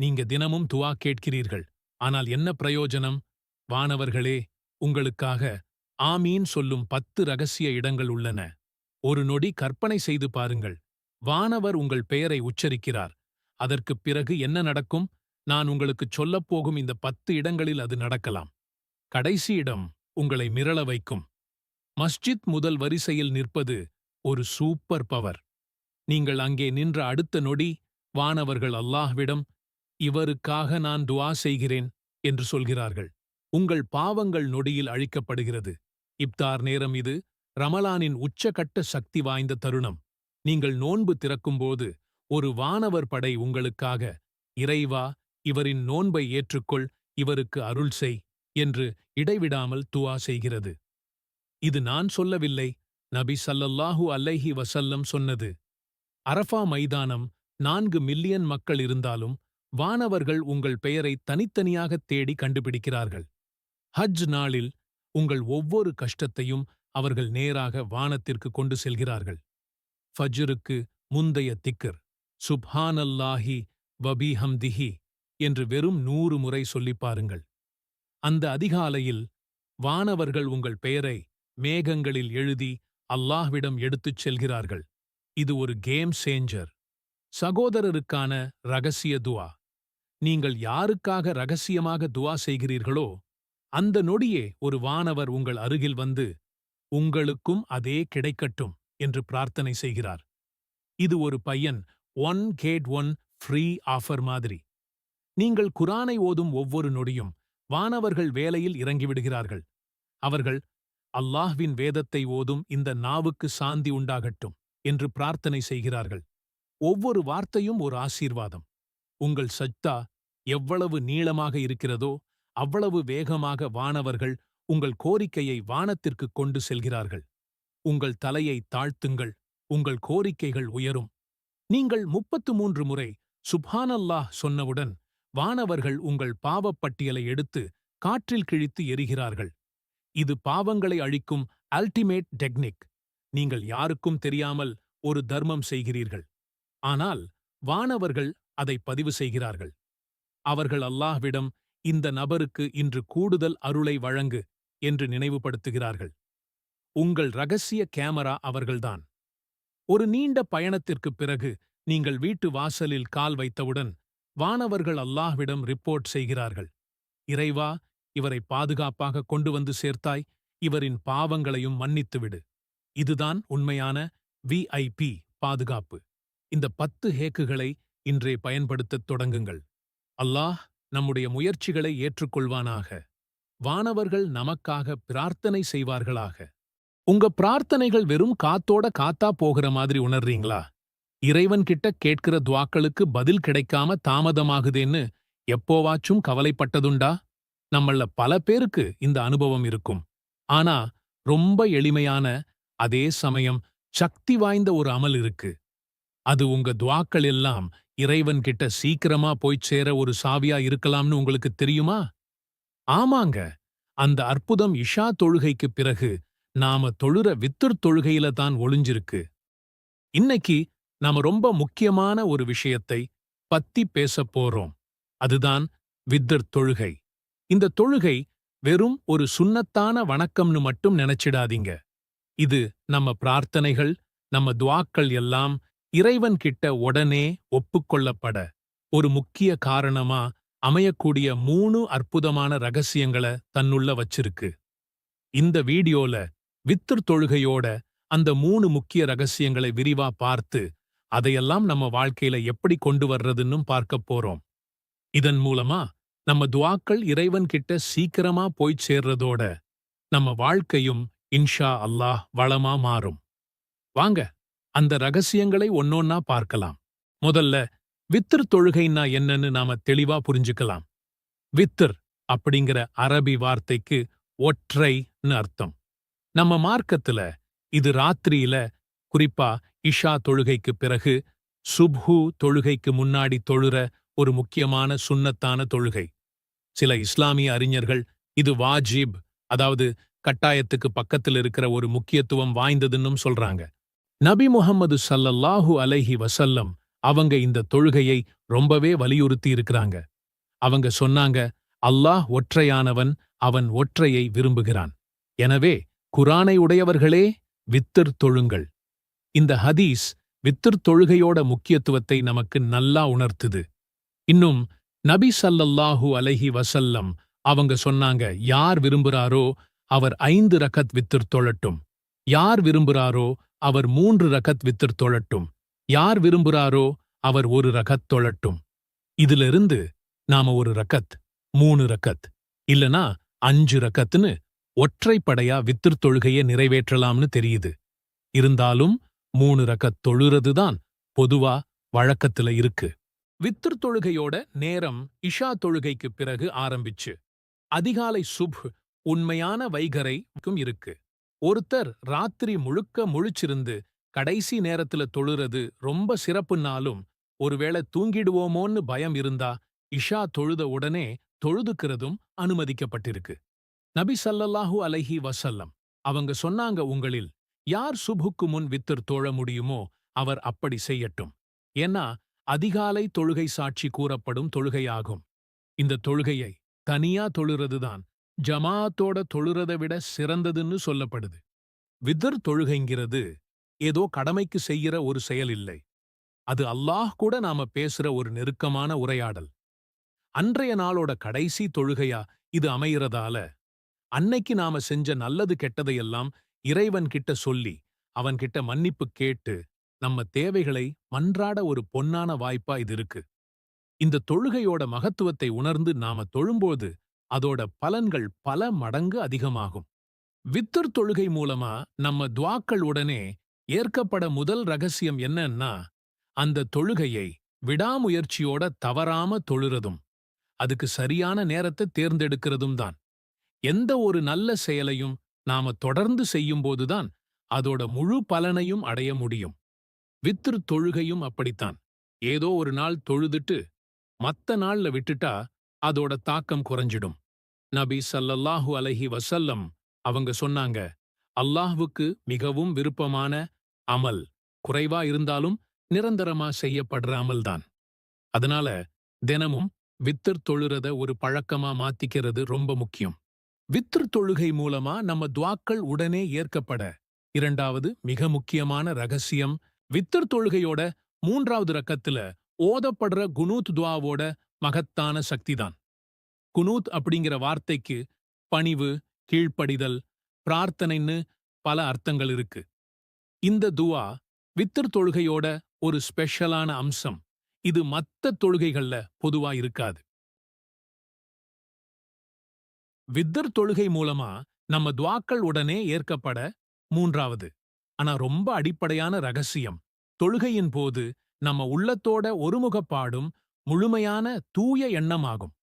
நீங்க தினமும் துவா கேட்கிறீர்கள். ஆனால் என்ன பிரயோஜனம்? வானவர்களே உங்களுக்காக ஆமீன் சொல்லும் பத்து ரகசிய இடங்கள் உள்ளன. ஒரு நொடி கற்பனை செய்து பாருங்கள். வானவர் உங்கள் பெயரை உச்சரிக்கிறார். அதற்குப் பிறகு என்ன நடக்கும்? நான் உங்களுக்குச் சொல்லப்போகும் இந்த பத்து இடங்களில் அது நடக்கலாம். கடைசி இடம் உங்களை மிரள வைக்கும். மஸ்ஜித் முதல் வரிசையில் நிற்பது ஒரு சூப்பர் பவர். நீங்கள் அங்கே நின்ற அடுத்த நொடி வானவர்கள் அல்லாஹ்விடம் இவருக்காக நான் துவா செய்கிறேன் என்று சொல்கிறார்கள். உங்கள் பாவங்கள் நொடியில் அழிக்கப்படுகிறது. இப்தார் நேரம் இது ரமலானின் உச்சகட்ட சக்தி வாய்ந்த தருணம். நீங்கள் நோன்பு திறக்கும்போது ஒரு வானவர் படை உங்களுக்காக இறைவா இவரின் நோன்பை ஏற்றுக்கொள் இவருக்கு அருள் செய் என்று இடைவிடாமல் துவா செய்கிறது. இது நான் சொல்லவில்லை நபி சல்லல்லாஹு அல்லைஹி வசல்லம் சொன்னது. அரஃபா மைதானம் நான்கு மில்லியன் மக்கள் இருந்தாலும் வானவர்கள் உங்கள் பெயரை தனித்தனியாகத் தேடி கண்டுபிடிக்கிறார்கள். ஹஜ் நாளில் உங்கள் ஒவ்வொரு கஷ்டத்தையும் அவர்கள் நேராக வானத்திற்கு கொண்டு செல்கிறார்கள். ஃபஜ்ருக்கு முந்தைய திக்கர் சுப்ஹானல்லாஹி வபிஹம்திஹி என்று வெறும் நூறு முறை சொல்லிப் பாருங்கள். அந்த அதிகாலையில் வானவர்கள் உங்கள் பெயரை மேகங்களில் எழுதி அல்லாஹ்விடம் எடுத்துச் செல்கிறார்கள். இது ஒரு கேம் சேஞ்சர். சகோதரருக்கான ரகசிய துவா. நீங்கள் யாருக்காக ரகசியமாக துவா செய்கிறீர்களோ அந்த நொடியே ஒரு வானவர் உங்கள் அருகில் வந்து உங்களுக்கும் அதே கிடைக்கட்டும் என்று பிரார்த்தனை செய்கிறார். இது ஒரு பையன் one get one free offer மாதிரி. நீங்கள் குரானை ஓதும் ஒவ்வொரு நொடியும் வானவர்கள் வேலையில் இறங்கிவிடுகிறார்கள் அவர்கள் அல்லாஹ்வின் வேதத்தை ஓதும் இந்த நாவுக்கு சாந்தி உண்டாகட்டும் என்று பிரார்த்தனை செய்கிறார்கள். ஒவ்வொரு வார்த்தையும் ஒரு ஆசீர்வாதம். உங்கள் சஜ்தா எவ்வளவு நீளமாக இருக்கிறதோ அவ்வளவு வேகமாக வானவர்கள் உங்கள் கோரிக்கையை வானத்திற்கு கொண்டு செல்கிறார்கள். உங்கள் தலையை தாழ்த்துங்கள் உங்கள் கோரிக்கைகள் உயரும். நீங்கள் முப்பத்து மூன்று முறை சுப்ஹானல்லாஹ் சொன்னவுடன் வானவர்கள் உங்கள் பாவப்பட்டியலை எடுத்து காற்றில் கிழித்து எரிகிறார்கள். இது பாவங்களை அழிக்கும் அல்டிமேட் டெக்னிக் நீங்கள் யாருக்கும் தெரியாமல் ஒரு தர்மம் செய்கிறீர்கள். ஆனால் வானவர்கள் அதை பதிவு செய்கிறார்கள். அவர்கள் அல்லாஹ்விடம் இந்த நபருக்கு இன்று கூடுதல் அருளை வழங்கு என்று நினைவுபடுத்துகிறார்கள். உங்கள் ரகசிய கேமரா அவர்கள்தான். ஒரு நீண்ட பயணத்திற்குப் பிறகு நீங்கள் வீட்டு வாசலில் கால் வைத்தவுடன் வானவர்கள் அல்லாஹ்விடம் ரிப்போர்ட் செய்கிறார்கள். இறைவா இவரை பாதுகாப்பாக கொண்டு வந்து சேர்த்தாய் இவரின் பாவங்களையும் மன்னித்துவிடு. இதுதான் உண்மையான விஐபி பாதுகாப்பு. இந்த பத்து ஹேக்குகளை இன்றே பயன்படுத்தத் தொடங்குங்கள். அல்லாஹ் நம்முடைய முயற்சிகளை ஏற்றுக்கொள்வானாக. வானவர்கள் நமக்காக பிரார்த்தனை செய்வார்களாக. உங்க பிரார்த்தனைகள் வெறும் காத்தோட காத்தா போகிற மாதிரி உணர்றீங்களா? இறைவன் கிட்ட கேட்கிற துவாக்களுக்கு பதில் கிடைக்காம தாமதமாகுதேன்னு எப்போவாச்சும் கவலைப்பட்டதுண்டா? நம்மள பல பேருக்கு இந்த அனுபவம் இருக்கும். ஆனா ரொம்ப எளிமையான அதே சமயம் சக்தி வாய்ந்த ஒரு அமல் இருக்கு. அது உங்க துவாக்கள் எல்லாம் இறைவன் கிட்ட சீக்கிரமா போய்ச் சேர ஒரு சாவியா இருக்கலாம்னு உங்களுக்கு தெரியுமா? ஆமாங்க. அந்த அற்புதம் இஷா தொழுகைக்குப் பிறகு நாம தொழுற வித்துர் தொழுகையில தான் ஒளிஞ்சிருக்கு. இன்னைக்கு நாம ரொம்ப முக்கியமான ஒரு விஷயத்தை பத்தி பேசப் போறோம். அதுதான் வித்தர் தொழுகை. இந்த தொழுகை வெறும் ஒரு சுண்ணத்தான வணக்கம்னு மட்டும் நினைச்சிடாதீங்க. இது நம்ம பிரார்த்தனைகள் நம்ம துவாக்கள் எல்லாம் இறைவன் கிட்ட உடனே ஒப்புக்கொள்ளப்பட ஒரு முக்கிய காரணமா அமையக்கூடிய மூணு அற்புதமான ரகசியங்களை தன்னுள்ள வச்சிருக்கு. இந்த வீடியோல வித்துர் தொழுகையோட அந்த மூணு முக்கிய ரகசியங்களை விரிவா பார்த்து அதையெல்லாம் நம்ம வாழ்க்கையில எப்படி கொண்டு வர்றதுன்னு பார்க்கப் போறோம். இதன் மூலமா நம்ம துவாக்கள் இறைவன் கிட்ட சீக்கிரமா போய்ச் சேர்றதோட நம்ம வாழ்க்கையும் இன்ஷா அல்லாஹ் வளமா மாறும். வாங்க அந்த ரகசியங்களை ஒன்னொன்னா பார்க்கலாம். முதல்ல வித்திர் தொழுகைன்னா என்னன்னு நாம தெளிவா புரிஞ்சுக்கலாம். வித்திர் அப்படிங்கிற அரபி வார்த்தைக்கு ஒற்றைன்னு அர்த்தம். நம்ம மார்க்கத்துல இது ராத்திரியில குறிப்பா இஷா தொழுகைக்கு பிறகு சுப்ஹு தொழுகைக்கு முன்னாடி தொழுற ஒரு முக்கியமான சுன்னத்தான தொழுகை. சில இஸ்லாமிய அறிஞர்கள் இது வாஜிப் அதாவது கட்டாயத்துக்கு பக்கத்தில் இருக்கிற ஒரு முக்கியத்துவம் வாய்ந்ததுன்னும் சொல்றாங்க. நபி முஹம்மது சல்லல்லாஹு அலைஹி வசல்லம் அவங்க இந்த தொழுகையை ரொம்பவே வலியுறுத்தி இருக்கிறாங்க அவங்க சொன்னாங்க அல்லாஹ் ஒற்றையானவன் அவன் ஒற்றையை விரும்புகிறான். எனவே குரானை உடையவர்களே வித்திர் தொழுங்கள். இந்த ஹதீஸ் வித்திர் தொழுகையோட முக்கியத்துவத்தை நமக்கு நல்லா உணர்த்துது. இன்னும் நபி சல்லல்லாஹு அலைஹி வசல்லம் அவங்க சொன்னாங்க யார் விரும்புறாரோ அவர் ஐந்து ரகத் வித்திர் தொழட்டும். யார் விரும்புறாரோ அவர் மூன்று ரகத் வித்திர் தொழட்டும். யார் விரும்புறாரோ அவர் ஒரு ரகத் தொழட்டும். இதிலிருந்து நாம ஒரு ரகத் மூணு ரகத் இல்லனா அஞ்சு ரகத்னு ஒற்றைப்படையா வித்திர் தொழுகையை நிறைவேற்றலாம்னு தெரியுது. இருந்தாலும் மூணு ரகத் தொழுறதுதான் பொதுவா வழக்கத்துல இருக்கு. வித்திர் தொழுகையோட நேரம் இஷா தொழுகைக்கு பிறகு ஆரம்பிச்சு. அதிகாலை சுப் உண்மையான வைகரைக்கும் இருக்கு. ஒருத்தர் ராத்திரி முழுக்க முழிச்சிருந்து கடைசி நேரத்துல தொழுறது ரொம்ப சிறப்புன்னாலும் ஒருவேளை தூங்கிடுவோமோன்னு பயம் இருந்தா இஷா தொழுத உடனே தொழுதுக்கிறதும் அனுமதிக்கப்பட்டிருக்கு. நபி சல்லல்லாஹு அலைஹி வசல்லம் அவங்க சொன்னாங்க உங்களில் யார் சுபுக்கு முன் வித்தர் தொழ முடியுமோ அவர் அப்படி செய்யட்டும். ஏன்னா அதிகாலை தொழுகை சாட்சி கூறப்படும் தொழுகையாகும். இந்த தொழுகையை தனியா தொழுறதுதான். ஜமாத்தோட தொழுறதை விட சிறந்ததுன்னு சொல்லப்படுது. விதர் தொழுகைங்கிறது ஏதோ கடமைக்கு செய்யற ஒரு செயல் இல்லை. அது அல்லாஹ் கூட நாம பேசுற ஒரு நெருக்கமான உரையாடல். அன்றைய நாளோட கடைசி தொழுகையா இது அமையறதால அன்னைக்கு நாம செஞ்ச நல்லது கெட்டதையெல்லாம் இறைவன் கிட்ட சொல்லி அவன்கிட்ட மன்னிப்பு கேட்டு நம்ம தேவைகளை மன்றாட ஒரு பொன்னான வாய்ப்பா இது இருக்கு. இந்த தொழுகையோட மகத்துவத்தை உணர்ந்து நாம தொழும்போது அதோட பலன்கள் பல மடங்கு அதிகமாகும். வித்தர் தொழுகை மூலமா நம்ம துவாக்கள் உடனே ஏற்கப்பட முதல் ரகசியம் என்னன்னா அந்த தொழுகையை விடாமுயற்சியோட தவறாம தொழுறதும் அதுக்கு சரியான நேரத்தை தேர்ந்தெடுக்கிறதும் தான். எந்த ஒரு நல்ல செயலையும் நாம தொடர்ந்து செய்யும்போதுதான் அதோட முழு பலனையும் அடைய முடியும். வித்திரு தொழுகையும் அப்படித்தான். ஏதோ ஒரு நாள் தொழுதுட்டு மத்த நாள்ல விட்டுட்டா அதோட தாக்கம் குறைஞ்சிடும். நபி சல்லல்லாஹு அலைஹி வசல்லம் அவங்க சொன்னாங்க அல்லாஹ்வுக்கு மிகவும் விருப்பமான அமல் குறைவா இருந்தாலும் நிரந்தரமா செய்யப்படுற அமல்தான் அதனால தினமும் வித்தர் தொழுறத ஒரு பழக்கமா மாத்திக்கிறது ரொம்ப முக்கியம். வித்திர் தொழுகை மூலமா நம்ம துவாக்கள் உடனே ஏற்கப்பட இரண்டாவது மிக முக்கியமான ரகசியம் வித்திர் தொழுகையோட மூன்றாவது ரக்கத்துல ஓதப்படுற குனூத் துவாவோட மகத்தான சக்திதான் குனூத் அப்படிங்கிற வார்த்தைக்கு பணிவு கீழ்ப்படிதல் பிரார்த்தனைன்னு பல அர்த்தங்கள் இருக்கு. இந்த துவா வித்தர் தொழுகையோட ஒரு ஸ்பெஷலான அம்சம். இது மத்த தொழுகைகள்ல பொதுவா இருக்காது. வித்தர் தொழுகை மூலமா நம்ம துவாக்கள் உடனே ஏற்கப்பட மூன்றாவது. ஆனா ரொம்ப அடிப்படையான ரகசியம். தொழுகையின் போது நம்ம உள்ளத்தோட ஒருமுகப்பாடும் முழுமையான தூய எண்ணமாகும்.